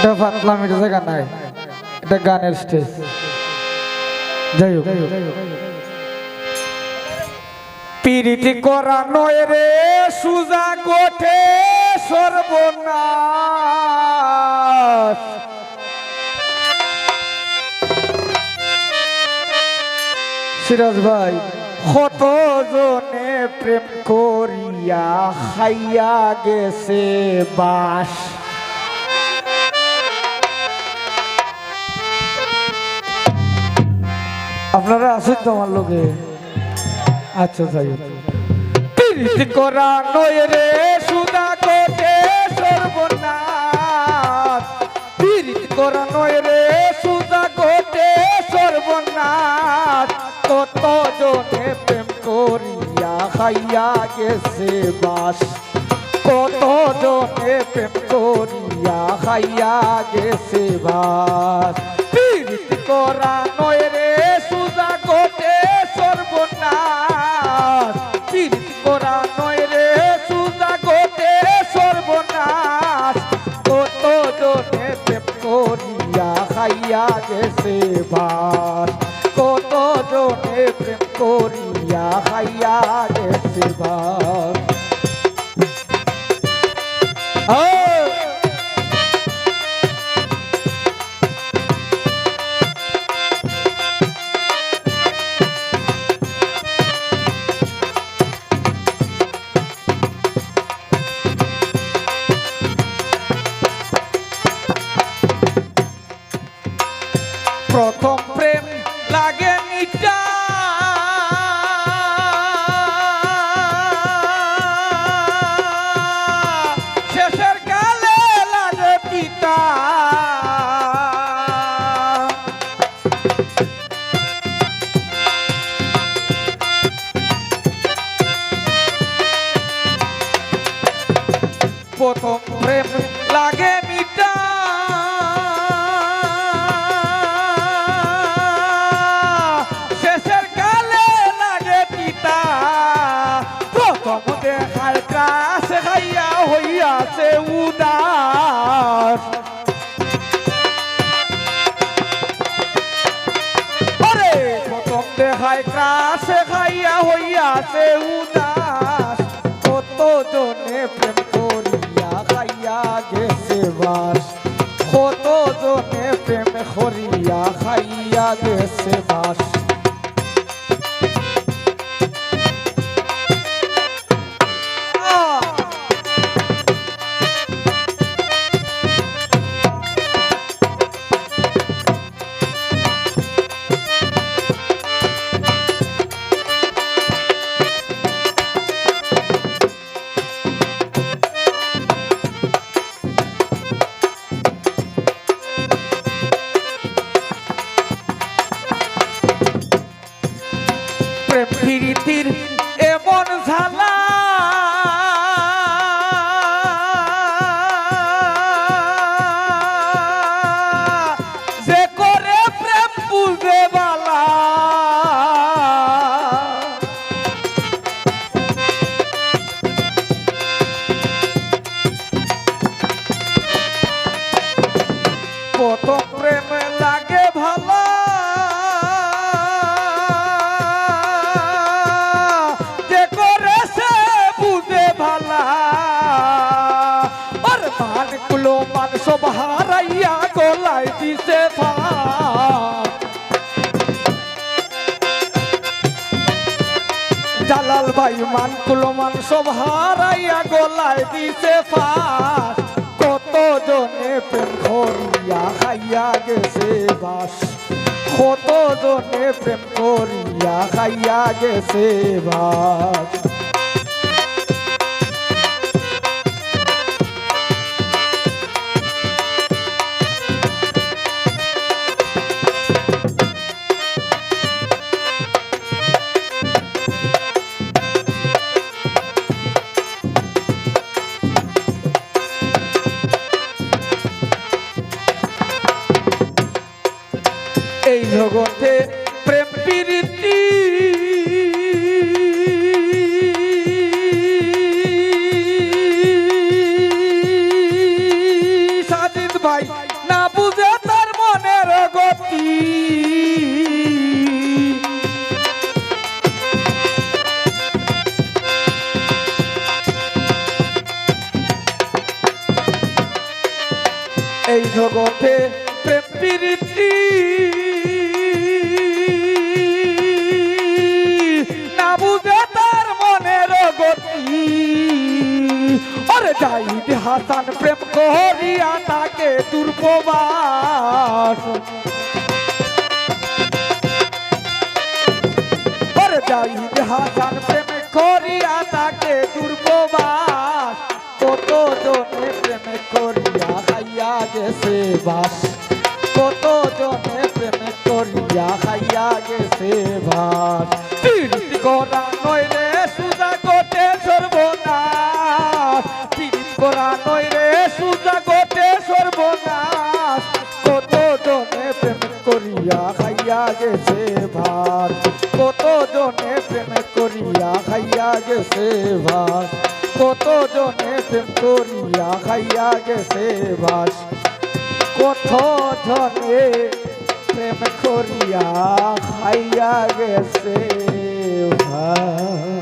এটা পাতলা মিটে জায়গা নাই। এটা গানের স্টেজ যাই হোক। পিরিতি করা নয় রে, সুজা গোঠে সর্বনাশ। সিরাজ ভাই কত প্রেম করিয়া খাইয়া গেছে বাস? আপনারা আছেন তো আমার লোকে? আচ্ছা যাই। প্রীতি করা নয় রে, সুদা কোটে সর্বনাশ। প্রীতি করা নয় রে, সুদা কোটে সর্বনাশ। কত জনে প্রেম করিয়া খাইয়া গেছে বাস। কত জনে প্রেম করিয়া খাইয়া গেছে বাস। প্রীতি করা নয় খাইয়া গেছে বাস কত জনে প্রেম করিয়া খাইয়া গেছে বাস প্রেম লাগে মিটা শেষের কালে লাগে পিতা। প্রথম প্রেম লাগে মিটা দেখায় কাশ খাইয়া হইয়াছে প্রথম দেখায় কাছে খাইয়া হইয়াছে উদাস কত জনে প্রেম করিয়া খাইয়া গেছে বাস কত জনে প্রেম করিয়া খাইয়া গেছে বাস মান কুলমান সব হারাইয়া গলায় দিছে ফাঁস। কত জনে প্রেম করিয়া খাইয়া গেছে বাস। কত জনে প্রেম করিয়া খাইয়া গেছে বাস। জগতে প্রেম প্রীতি। সাজিদ ভাই না বুঝে তার মনের গতি। এই জগতে প্রেম প্রীতি। ওরে জাহিদ হাসান প্রেম করিয়া তাকে দুর্পবাস ওরে জাহিদ হাসান প্রেম করিয়া তাকে দুর্পবাস কত জনে প্রেম করিয়া খাইয়া গেছে বাস কত জনে প্রেম করিয়া খাইয়া গেছে ভাস পীড়িত করা নয় রে সুজা জনে প্রেম করিয়া খাইয়া গেছে ভাত। কত জনে প্রেম করিয়া খাইয়া গেছে ভাত? কত জনে প্রেম করিয়া খাইয়া গেছে ভাত? কত জনে প্রেম করিয়া খাইয়া গেছে ভাত?